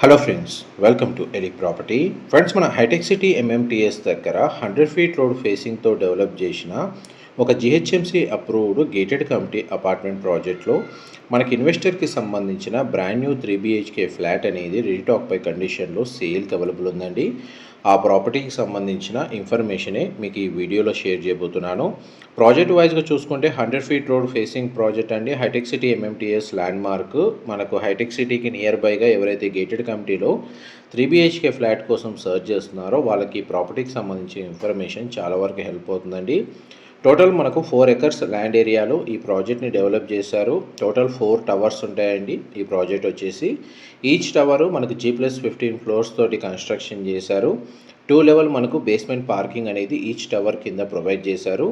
Hello friends welcome to Eli property friends మన హైటెక్ City MMTS దగ్గర హండ్రెడ్ ఫీట్ రోడ్ ఫేసింగ్తో డెవలప్ చేసిన ఒక GHMC approved gated community apartment ప్రాజెక్ట్లో మనకి ఇన్వెస్టర్కి సంబంధించిన brand new three BHK flat అనేది రీటాక్ పై కండిషన్లో సేల్కి అవైలబుల్ ఉందండి. ఆ ప్రాపర్టీకి సంబంధించిన ఇన్ఫర్మేషనే మీకు ఈ వీడియోలో షేర్ చేయబోతున్నాను. ప్రాజెక్ట్ వైజ్గా చూసుకుంటే hundred feet road facing project అండి. హైటెక్ సిటీ ఎంఎంటీఎస్ ల్యాండ్ మార్క్ మనకు హైటెక్ సిటీకి నియర్ బైగా ఎవరైతే గేటెడ్ కమిటీలో త్రీ బిహెచ్కే ఫ్లాట్ కోసం సర్చ్ చేస్తున్నారో వాళ్ళకి ప్రాపర్టీకి సంబంధించిన ఇన్ఫర్మేషన్ చాలా వరకు హెల్ప్ అవుతుందండి. టోటల్ మనకు ఫోర్ ఎకర్స్ ల్యాండ్ ఏరియాలో ఈ ప్రాజెక్ట్ని డెవలప్ చేశారు. టోటల్ ఫోర్ టవర్స్ ఉంటాయండి. ఈ ప్రాజెక్ట్ వచ్చేసి ఈచ్ టవరు మనకు జీ ప్లస్ ఫిఫ్టీన్ ఫ్లోర్స్ తోటి కన్స్ట్రక్షన్ చేశారు. టూ లెవెల్ మనకు బేస్మెంట్ పార్కింగ్ అనేది ఈచ్ టవర్ కింద ప్రొవైడ్ చేశారు.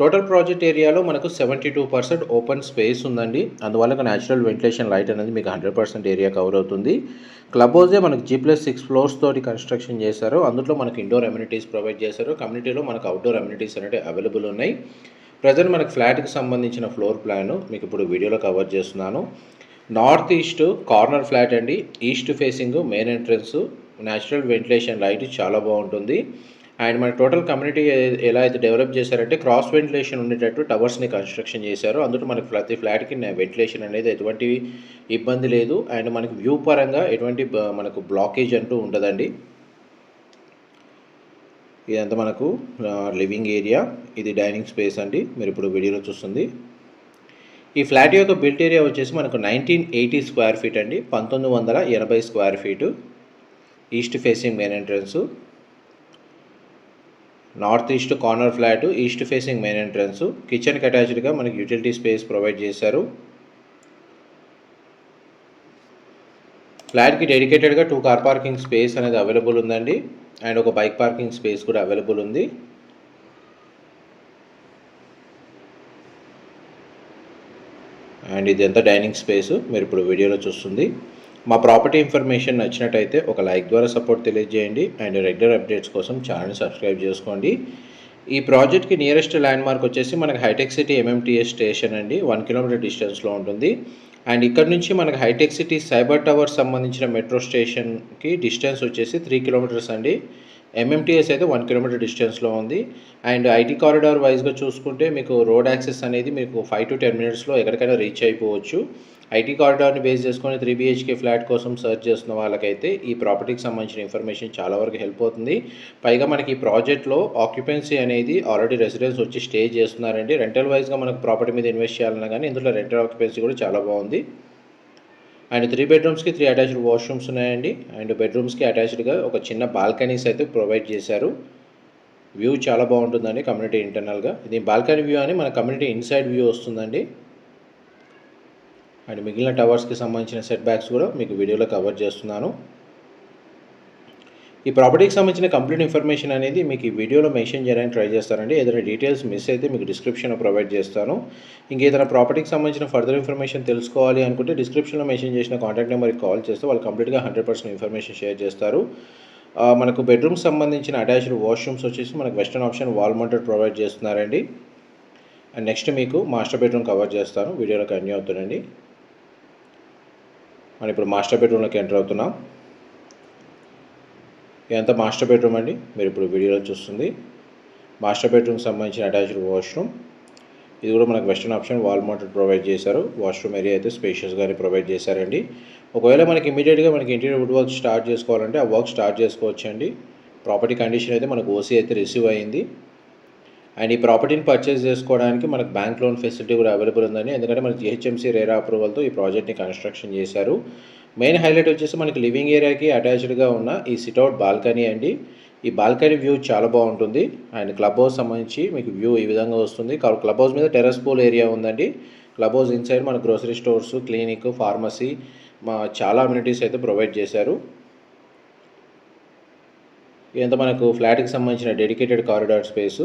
టోటల్ ప్రాజెక్ట్ ఏరియాలో మనకు seventy two percent open space ఉందండి. అందువల్ల న్యాచురల్ వెంటిలేషన్ లైట్ అనేది మీకు హండ్రెడ్ పర్సెంట్ ఏరియా కవర్ అవుతుంది. క్లబ్ హౌసే మనకు జీ ప్లస్ సిక్స్ ఫ్లోర్స్ తోటి కన్స్ట్రక్షన్ చేశారు. అందులో మనకు ఇండోర్ అమ్యూనిటీస్ ప్రొవైడ్ చేశారు. కమ్యూనిటీలో మనకు అవుట్డోర్ అమ్యూనిటీస్ అనేవి అవైలబుల్ ఉన్నాయి. ప్రజెంట్ మనకు ఫ్లాట్కి సంబంధించిన ఫ్లోర్ ప్లాన్ మీకు ఇప్పుడు వీడియోలో కవర్ చేస్తున్నాను. నార్త్ ఈస్ట్ కార్నర్ ఫ్లాట్ అండి. East facing main entrance natural ventilation light చాలా బాగుంటుంది. అండ్ మన టోటల్ కమ్యూనిటీ ఎలా అయితే డెవలప్ చేశారంటే క్రాస్ వెంటిలేషన్ ఉండేటట్టు టవర్స్ని కన్స్ట్రక్షన్ చేశారు. అందులో మనకి ప్రతి ఫ్లాట్కి వెంటిలేషన్ అనేది ఎటువంటి ఇబ్బంది లేదు. అండ్ మనకి వ్యూ పరంగా ఎటువంటి మనకు బ్లాకేజ్ అంటూ ఉండదండి. ఇదంతా మనకు లివింగ్ ఏరియా. ఇది డైనింగ్ స్పేస్ అండి. మీరు ఇప్పుడు వీడియోలో చూస్తుంది. ఈ ఫ్లాట్ యొక్క బిల్ట్ ఏరియా వచ్చేసి మనకు నైన్టీన్ ఎయిటీ స్క్వేర్ ఫీట్ అండి. పంతొమ్మిది వందల ఎనభై square feet. East facing main entrance. North east corner flat east facing main entrance. కిచెన్కి అటాచ్డ్గా మనకి యూటిలిటీ స్పేస్ ప్రొవైడ్ చేశారు. ఫ్లాట్కి డెడికేటెడ్గా టూ కార్ పార్కింగ్ స్పేస్ అనేది అవైలబుల్ ఉందండి. అండ్ ఒక బైక్ పార్కింగ్ స్పేస్ కూడా అవైలబుల్ ఉంది. అండ్ ఇది ఎంత డైనింగ్ స్పేస్. మీరు ఇప్పుడు వీడియోలో చూస్తుంది. మా ప్రాపర్టీ ఇన్ఫర్మేషన్ నచ్చినట్టయితే ఒక లైక్ ద్వారా సపోర్ట్ తెలియజేయండి అండ్ రెగ్యులర్ అప్డేట్స్ కోసం ఛానల్ సబ్స్క్రైబ్ చేసుకోండి. ఈ ప్రాజెక్ట్కి నియరెస్ట్ ల్యాండ్ మార్క్ వచ్చేసి మనకి హైటెక్ సిటీ ఎంఎంటీఎస్ స్టేషన్ అండి. వన్ కిలోమీటర్ డిస్టెన్స్లో ఉంటుంది. అండ్ ఇక్కడ నుంచి మనకి హైటెక్ సిటీ సైబర్ టవర్ సంబంధించిన మెట్రో స్టేషన్కి డిస్టెన్స్ వచ్చేసి త్రీ కిలోమీటర్స్ అండి. ఎంఎంటీఎస్ అయితే వన్ కిలోమీటర్ డిస్టెన్స్లో ఉంది. అండ్ ఐటీ కారిడార్ వైజ్గా చూసుకుంటే మీకు రోడ్ యాక్సెస్ అనేది మీకు ఫైవ్ టు టెన్ మినిట్స్లో ఎక్కడికైనా రీచ్ అయిపోవచ్చు. ఐటీ కారిడార్ని బేస్ చేసుకొని త్రీ బీహెచ్కే ఫ్లాట్ కోసం సర్చ్ చేస్తున్న వాళ్ళకైతే ఈ ప్రాపర్టీకి సంబంధించిన ఇన్ఫర్మేషన్ చాలా వరకు హెల్ప్ అవుతుంది. పైగా మనకి ఈ ప్రాజెక్ట్లో ఆక్యుపెన్సీ అనేది ఆల్రెడీ రెసిడెన్స్ వచ్చి స్టే చేస్తున్నారండి. రెంటల్ వైజ్గా మనకు ప్రాపర్టీ మీద ఇన్వెస్ట్ చేయాలన్నా కానీ ఇందులో రెంటల్ ఆక్యుపెన్సీ కూడా చాలా బాగుంది. అండ్ త్రీ బెడ్రూమ్స్కి త్రీ అటాచ్డ్ వాష్రూమ్స్ ఉన్నాయండి. అండ్ బెడ్రూమ్స్కి అటాచ్డ్గా ఒక చిన్న బాల్కనీస్ అయితే ప్రొవైడ్ చేశారు. వ్యూ చాలా బాగుంటుందండి కమ్యూనిటీ ఇంటర్నల్గా ఇది బాల్కనీ వ్యూ అని మన కమ్యూనిటీ ఇన్సైడ్ వ్యూ వస్తుందండి. అండ్ మిగిలిన టవర్స్కి సంబంధించిన సెట్ బ్యాక్స్ కూడా మీకు వీడియోలో కవర్ చేస్తున్నాను. ఈ ప్రాపర్టీకి సంబంధించిన కంప్లీట్ ఇన్ఫర్మేషన్ అనేది మీకు ఈ వీడియోలో మెన్షన్ చేయడానికి ట్రై చేస్తానండి. ఏదైనా డీటెయిల్స్ మిస్ అయితే మీకు డిస్క్రిప్షన్లో ప్రొవైడ్ చేస్తాను. ఇంకేదైనా ప్రాపర్టీకి సంబంధించిన ఫర్దర్ ఇన్ఫర్మేషన్ తెలుసుకోవాలి అనుకుంటే డిస్క్రిప్షన్లో మెన్షన్ చేసిన కాంటాక్ట్ నెంబర్కి కాల్ చేస్తే వాళ్ళు కంప్లీట్గా హండ్రెడ్ పర్సెంట్ ఇన్ఫర్మేషన్ షేర్ చేస్తారు. మనకు బెడ్రూమ్స్ సంబంధించిన అటాచ్డ్ వాష్రూమ్స్ వచ్చేసి మనకు western option wall mounted provide చేస్తున్నారండి. అండ్ నెక్స్ట్ మీకు మాస్టర్ బెడ్రూమ్ కవర్ చేస్తాను. వీడియోలో కంటిన్యూ అవుతుందండి. మనం ఇప్పుడు మాస్టర్ బెడ్రూమ్లోకి ఎంటర్ అవుతున్నాం. ఇదంతా మాస్టర్ బెడ్రూమ్ అండి. మీరు ఇప్పుడు వీడియోలో చూస్తుంది. మాస్టర్ బెడ్రూమ్కి సంబంధించిన అటాచ్డ్ వాష్రూమ్. ఇది కూడా మనకు western option. Wall mounted provide చేశారు. వాష్రూమ్ ఏరియా అయితే స్పేషియస్గానే ప్రొవైడ్ చేశారండి. ఒకవేళ మనకి ఇమీడియట్గా మనకి ఇంటీరియర్ వుడ్ వర్క్ స్టార్ట్ చేసుకోవాలంటే ఆ వర్క్ స్టార్ట్ చేసుకోవచ్చండి. ప్రాపర్టీ కండిషన్ అయితే మనకు ఓసీ అయితే రిసీవ్ అయింది. అండ్ ఈ ప్రాపర్టీని పర్చేస్ చేసుకోవడానికి మనకు బ్యాంక్ లోన్ ఫెసిలిటీ కూడా అవైలబుల్ ఉందని ఎందుకంటే మనకి జిహెచ్ఎంసీ రేరా అప్రూవల్తో ఈ ప్రాజెక్ట్ని కన్స్ట్రక్షన్ చేశారు. మెయిన్ హైలైట్ వచ్చేసి మనకి లివింగ్ ఏరియాకి అటాచ్డ్గా ఉన్న ఈ సిట్అవుట్ బాల్కనీ అండి. ఈ బాల్కనీ వ్యూ చాలా బాగుంటుంది. అండ్ క్లబ్ హౌస్ సంబంధించి మీకు వ్యూ ఈ విధంగా వస్తుంది. క్లబ్ హౌస్ మీద టెరస్ పూల్ ఏరియా ఉందండి. క్లబ్ హౌస్ ఇన్సైడ్ మన గ్రోసరీ స్టోర్స్ క్లినిక్ ఫార్మసీ మా చాలా అమ్యూనిటీస్ అయితే ప్రొవైడ్ చేశారు. ఇదంతా మనకు ఫ్లాట్కి సంబంధించిన dedicated corridor space